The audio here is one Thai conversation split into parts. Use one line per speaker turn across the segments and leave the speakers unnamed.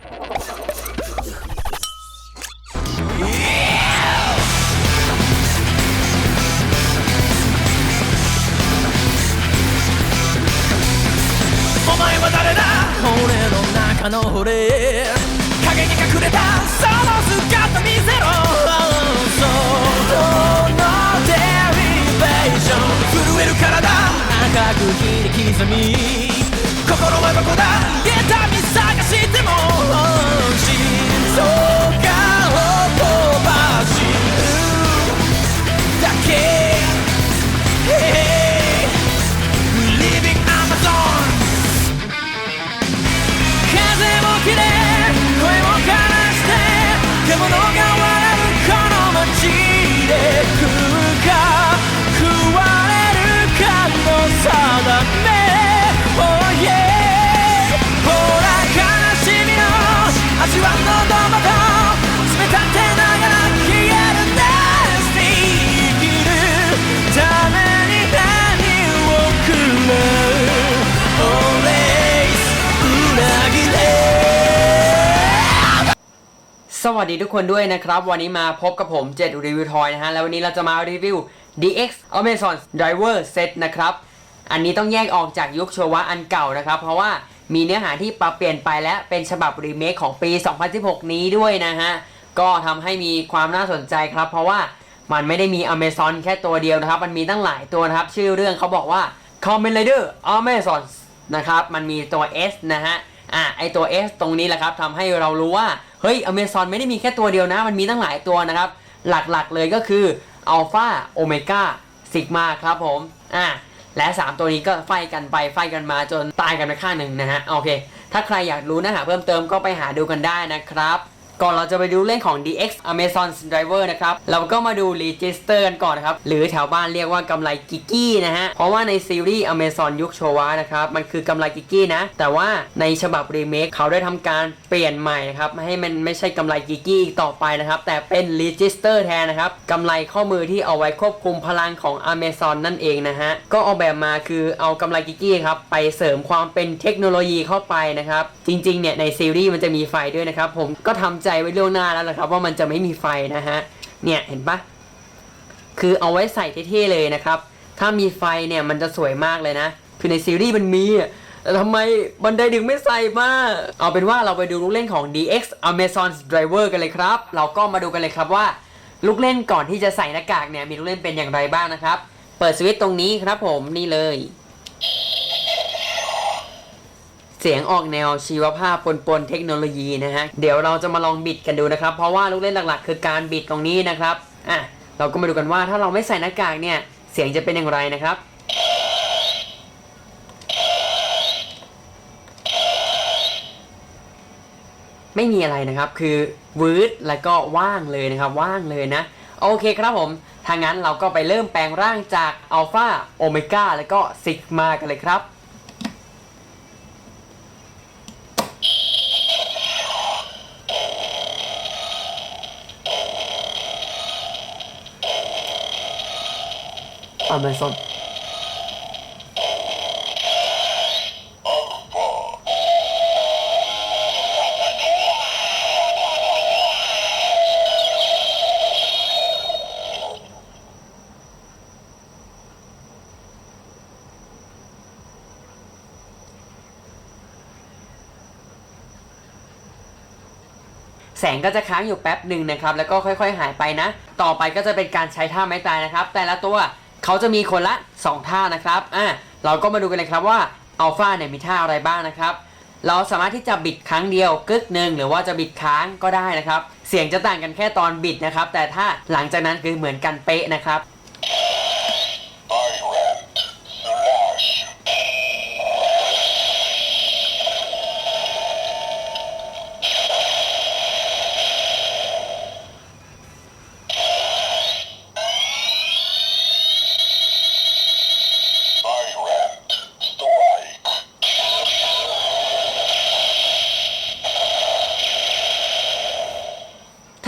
お前は誰だ？俺の中の俺。影に隠れた。その姿見せろ。そのデリベーション。震える体。赤く切り刻み。心はどこだ。痛み探しても心臓が飛ばしだけ。
สวัสดีทุกคนด้วยนะครับ วันนี้มาพบกับผมเจ็ดรีวิวทอยนะฮะ แล้ววันนี้เราจะมารีวิว DX Amazon Driver Set นะครับ อันนี้ต้องแยกออกจากยุคโชวะอันเก่านะครับ เพราะว่ามีเนื้อหาที่ปรับเปลี่ยนไปและเป็นฉบับรีเมคของปี 2016 นี้ด้วยนะฮะ ก็ทำให้มีความน่าสนใจครับ เพราะว่ามันไม่ได้มี Amazon แค่ตัวเดียวนะครับ มันมีตั้งหลายตัวนะครับ ชื่อเรื่องเขาบอกว่า Kamen Rider Amazon นะครับ มันมีตัว S นะฮะ อะ ไอตัว S ตรงนี้แหละครับทำให้เรารู้ว่า เฮ้ยอเมซอนไม่ได้มีแค่ตัวเดียวนะ มันมีตั้งหลายตัวนะครับ หลักๆเลยก็คืออัลฟาโอเมก้าซิกมาครับผมอะและ 3 ตัวนี้ก็ไฟกันไปไฟกันมาจนตายกันไปข้างหนึ่งนะฮะโอเค ถ้าใครอยากรู้เนื้อหาเพิ่มเติมก็ไปหาดูกันได้นะครับ ก่อนเราจะไปดูเรื่องของ DX Amazon Driver นะครับ เราก็มาดู Register กันก่อนนะครับ หรือแถวบ้านเรียกว่ากำไรกิกกี้นะฮะ เพราะว่าในซีรีส์ Amazon ยุคโชวะนะครับ มันคือกำไรกิกกี้นะ แต่ว่าในฉบับรีเมคเขาได้ทำการเปลี่ยนใหม่ครับ ให้มันไม่ใช่กำไรกิกกี้อีกต่อไปนะครับ แต่เป็น Register แทนนะครับกำไรข้อมือที่เอาไว้ควบคุมพลังของ Amazon นั่นเองนะฮะ ก็ออกแบบมาคือเอากำไรกิกกี้ครับไปเสริมความเป็นเทคโนโลยีเข้าไปนะครับ จริงๆเนี่ยในซีรีส์มันจะมีไฟด้วยนะครับ ผมก็ทำใจไว้ล่วงหน้าแล้วแหละครับ ว่ามันจะไม่มีไฟนะฮะ เนี่ยเห็นปะคือเอาไว้ใส่เท่ๆเลยนะครับ ถ้ามีไฟเนี่ยมันจะสวยมากเลยนะ คือในซีรีส์มันมีแต่ทำไมบันไดดึงไม่ใส่มา เอาเป็นว่าเราไปดูลูกเล่นของ DX Amazon Driver กันเลยครับ เราก็มาดูกันเลยครับว่า ลูกเล่นก่อนที่จะใส่หน้ากากเนี่ยมีลูกเล่นเป็นอย่างไรบ้างนะครับ เปิดสวิตช์ตรงนี้ครับผมนี่เลย เสียงออกแนวชีวภาพปนๆเทคโนโลยีนะฮะ เดี๋ยวเราจะมาลองบิดกันดูนะครับ เพราะว่าลูกเล่นหลักๆ คือการบิดตรงนี้นะครับ อะ เราก็มาดูกันว่าถ้าเราไม่ใส่หน้ากากเนี่ย เสียงจะเป็นอย่างไรนะครับไม่มีอะไรนะครับ คือวืดแล้วก็ว่างเลยนะครับ ว่างเลยนะ โอเคครับผม ถ้างั้นเราก็ไปเริ่มแปลงร่างจากอัลฟาโอเมก้าแล้วก็ซิกมากันเลยครับ Amazon แสงก็จะค้างอยู่แป๊บหนึ่งนะครับ แล้วก็ค่อยๆ หายไปนะ ต่อไปก็จะเป็นการใช้ท่าไม้ตายนะครับ แต่ละตัว เขาจะมีคนละ 2 ท่านะครับอะเราก็มาดูกันเลยครับว่าอัลฟาเนี่ยมีท่าอะไรบ้างนะครับ เราสามารถที่จะบิดครั้งเดียวกึกหนึ่งหรือว่าจะบิดค้างก็ได้นะครับ เสียงจะต่างกันแค่ตอนบิดนะครับ แต่ถ้าหลังจากนั้นคือเหมือนกันเป๊ะนะครับ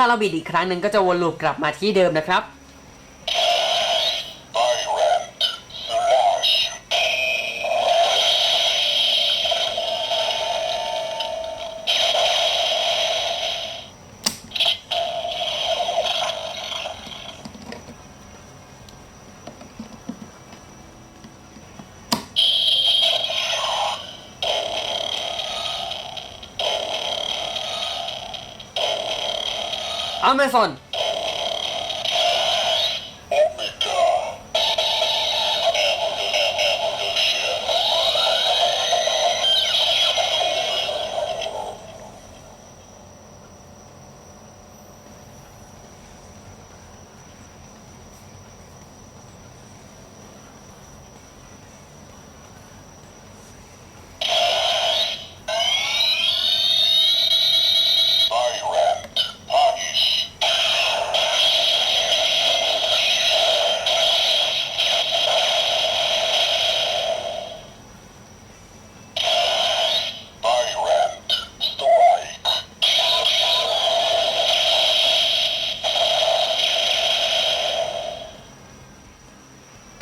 ถ้าเราบิดอีกครั้งหนึ่งก็จะวนลูปกลับมาที่เดิมนะครับ Amazon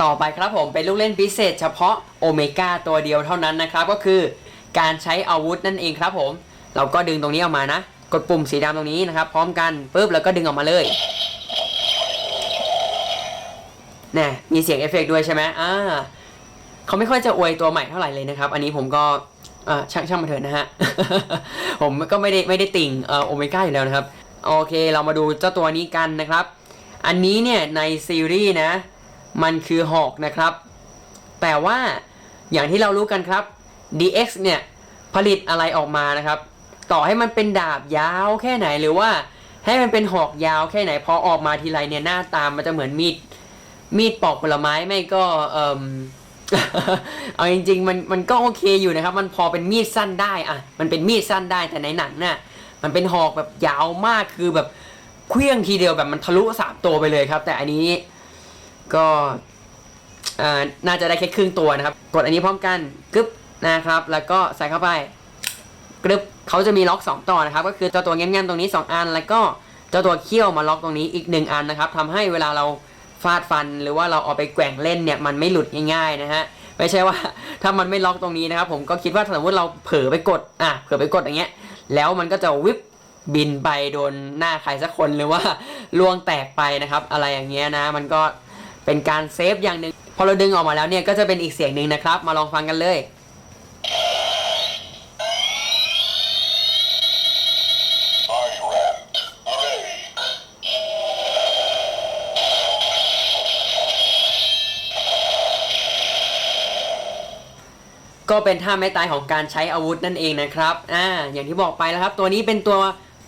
ต่อไปครับผมเป็นลูกเล่นพิเศษเฉพาะโอเมก้าตัวเดียวเท่านั้นนะครับ ก็คือการใช้อาวุธนั่นเองครับผม เราก็ดึงตรงนี้ออกมานะ กดปุ่มสีดำตรงนี้นะครับ พร้อมกันปุ๊บแล้วก็ดึงออกมาเลยนี่มีเสียงเอฟเฟกต์ด้วยใช่ไหมอ่าเขาไม่ค่อยจะอวยตัวใหม่เท่าไหร่เลยนะครับ อันนี้ผมก็ช่างช่างมาเถอะนะฮะ ผมก็ไม่ได้ไม่ได้ติ่งโอเมก้าอยู่แล้วนะครับ โอเค เรามาดูเจ้าตัวนี้กันนะครับ อันนี้เนี่ยในซีรีส์นะ มันคือหอกนะครับ แต่ว่าอย่างที่เรารู้กันครับ DX เนี่ยผลิตอะไรออกมานะครับ ต่อให้มันเป็นดาบยาวแค่ไหนหรือว่าให้มันเป็นหอกยาวแค่ไหนพอออกมาทีไรเนี่ยหน้าตามมันจะเหมือนมีดมีดปอกผลไม้ไม่ก็เอมเอาจริงๆมันมันก็โอเคอยู่นะครับ มันพอเป็นมีดสั้นได้อะมันเป็นมีดสั้นได้แต่ในหนังน่ะมันเป็นหอกแบบยาวมากคือแบบเคลี้ยงทีเดียวแบบมันทะลุสามตัวไปเลยครับ แต่อันนี้ ก็น่าจะได้แค่ครึ่งตัวนะครับ กดอันนี้พร้อมกันกึ๊บนะครับ แล้วก็ใส่เข้าไปกรึบเขาจะมีล็อก 2 ต่อนะครับ ก็คือเจ้าตัวแง้มๆตรงนี้ 2 อัน แล้วก็เจ้าตัวเขี้ยวมาล็อกตรงนี้อีก 1 อันนะครับทำให้เวลาเราฟาดฟัน หรือว่าเราเอาไปแกว่งเล่นเนี่ยมันไม่หลุดง่ายๆนะฮะไม่ใช่ว่าถ้ามันไม่ล็อกตรงนี้นะครับ ผมก็คิดว่าสมมติเราเผลอไปกดอะเผลอไปกดอย่างเงี้ย แล้วมันก็จะวิบบินไปโดนหน้าใครสักคนหรือว่าล่วงแตกไปนะครับ อะไรอย่างเงี้ยนะ มันก็ เป็นการเซฟอย่างหนึ่งพอเราดึงออกมาแล้วเนี่ยก็จะเป็นอีกเสียงหนึ่งนะครับ มาลองฟังกันเลยก็เป็นท่าไม่ตายของการใช้อาวุธนั่นเองนะครับ อ่า อย่างที่บอกไปแล้วครับ ตัวนี้เป็นตัว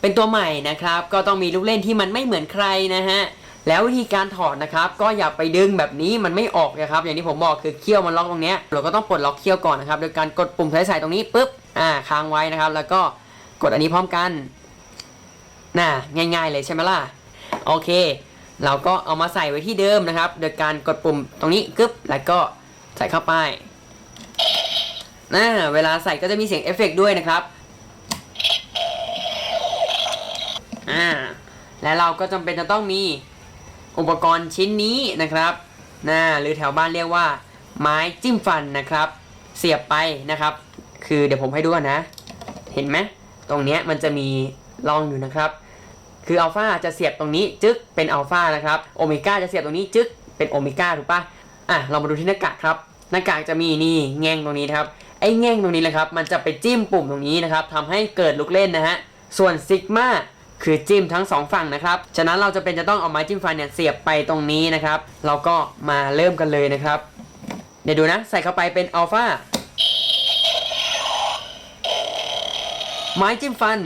เป็นตัวใหม่นะครับ ก็ต้องมีลูกเล่นที่มันไม่เหมือนใครนะฮะ แล้ววิธีการถอดนะครับก็อย่าไปดึงแบบนี้มันไม่ออกนะครับ อย่างที่ผมบอกคือเขี้ยวมันล็อกตรงเนี้ยเราก็ต้องปลดล็อกเขี้ยวก่อนนะครับโดยการกดปุ่มใส่ใส่ตรงนี้ปุ๊บอ่าค้างไว้นะครับ แล้วก็กดอันนี้พร้อมกันน่าง่าย ๆ เลยใช่ไหมล่ะโอเค เราก็เอามาใส่ไว้ที่เดิมนะครับ โดยการกดปุ่มตรงนี้กึ๊บแล้วก็ใส่เข้าไปนะเวลาใส่ก็จะมีเสียงเอฟเฟกด้วยนะครับอ่าและเราก็จำเป็นจะต้องมี อุปกรณ์ชิ้นนี้นะครับนะหรือแถวบ้านเรียกว่า ไม้จิ้มฟันนะครับ เสียบไปนะครับ คือเดี๋ยวผมให้ดูก่อนนะ เห็นไหมตรงเนี้ยมันจะมีร่องอยู่นะครับ คืออัลฟาจะเสียบตรงนี้จึ๊กเป็นอัลฟานะครับโอเมก้าจะเสียบตรงนี้จึ๊กเป็นโอเมก้าถูกปะอะเรามาดูที่หน้ากากครับ หน้ากากจะมีนี่แง่งตรงนี้ครับไอ้แง่งตรงนี้นะครับ มันจะไปจิ้มปุ่มตรงนี้นะครับทำให้เกิดลูกเล่นนะฮะส่วนซิกมา คือจิ้มทั้งสองฝั่งนะครับ ฉะนั้นเราจะเป็นจะต้องเอาไม้จิ้มฟันเนี่ยเสียบไปตรงนี้นะครับ เราก็มาเริ่มกันเลยนะครับ เดี๋ยวดูนะ ใส่เข้าไปเป็นอัลฟาไม้จิ้มฟัน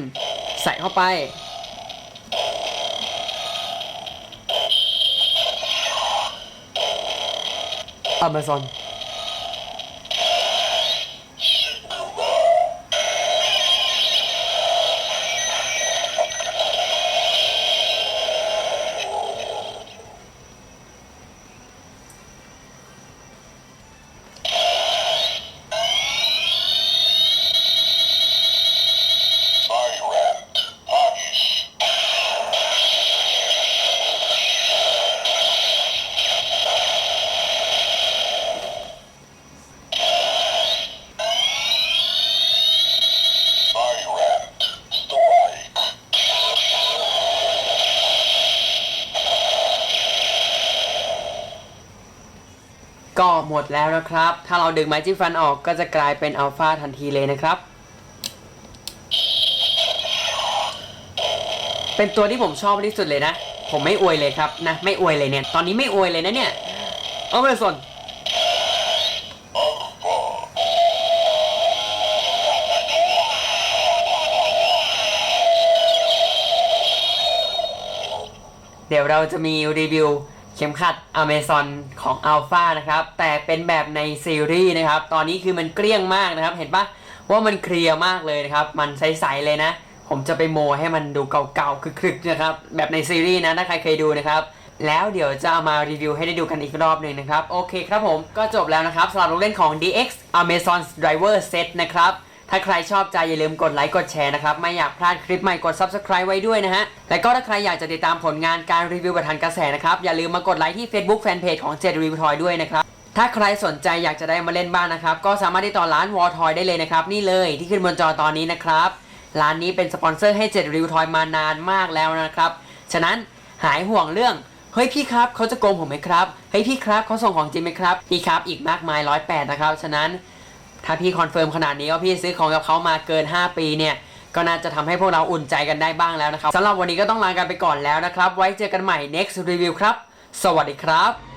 ใส่เข้าไป Amazon หมดแล้วนะครับ ถ้าเราดึงไม้จิ้มฟันออกก็จะกลายเป็นอัลฟาทันทีเลยนะครับ เป็นตัวที่ผมชอบที่สุดเลยนะ ผมไม่อวยเลยครับนะ ไม่อวยเลยเนี่ย ตอนนี้ไม่อวยเลยนะเนี่ยเอาไปสนเดี๋ยวเราจะมีรีวิว ข็มขัด Amazon ของ Alpha นะครับ แต่เป็นแบบในซีรีส์นะครับ ตอนนี้คือมันเกลี้ยงมากนะครับ เห็นปะว่ามันเคลียร์มากเลยนะครับ มันใสๆเลยนะ ผมจะไปโมให้มันดูเก่าๆคลึกๆนะครับ แบบในซีรีส์นะถ้าใครเคยดูนะครับแล้วเดี๋ยวจะเอามารีวิวให้ได้ดูกันอีกรอบหนึ่งนะครับ โอเคครับผมก็จบแล้วนะครับสำหรับลูกเล่นของ DX Amazon Driver Set นะครับ ถ้าใครชอบใจอย่าลืมกดไลค์กดแชร์นะครับ ไม่อยากพลาดคลิปใหม่กด Subscribe ไว้ด้วยนะฮะ และก็ถ้าใครอยากจะติดตามผลงานการรีวิวประทันกระแสนะครับ อย่าลืมมากดไลค์ที่ Facebook Fanpage ของเจ็ดรีวิวทอยด้วยนะครับ ถ้าใครสนใจอยากจะได้มาเล่นบ้างนะครับ ก็สามารถติดต่อร้านวอทอยได้เลยนะครับ นี่เลยที่ขึ้นบนจอตอนนี้นะครับ ร้านนี้เป็นสปอนเซอร์ให้เจ็ดรีวิวทอยมานานมากแล้วนะครับ ฉะนั้นหายห่วงเรื่องเฮ้ยพี่ครับเขาจะโกงผมไหมครับเฮ้ยพี่ครับเขาส่งของจริงไหมครับพี่ครับอีกมากมายร้อยแปดนะครับฉะนั้น ถ้าพี่คอนเฟิร์มขนาดนี้ว่าพี่ซื้อของกับเขามาเกิน 5 ปีเนี่ยก็น่าจะทำให้พวกเราอุ่นใจกันได้บ้างแล้วนะครับสำหรับวันนี้ก็ต้องลากันไปก่อนแล้วนะครับ ไว้เจอกันใหม่ next review ครับ สวัสดีครับ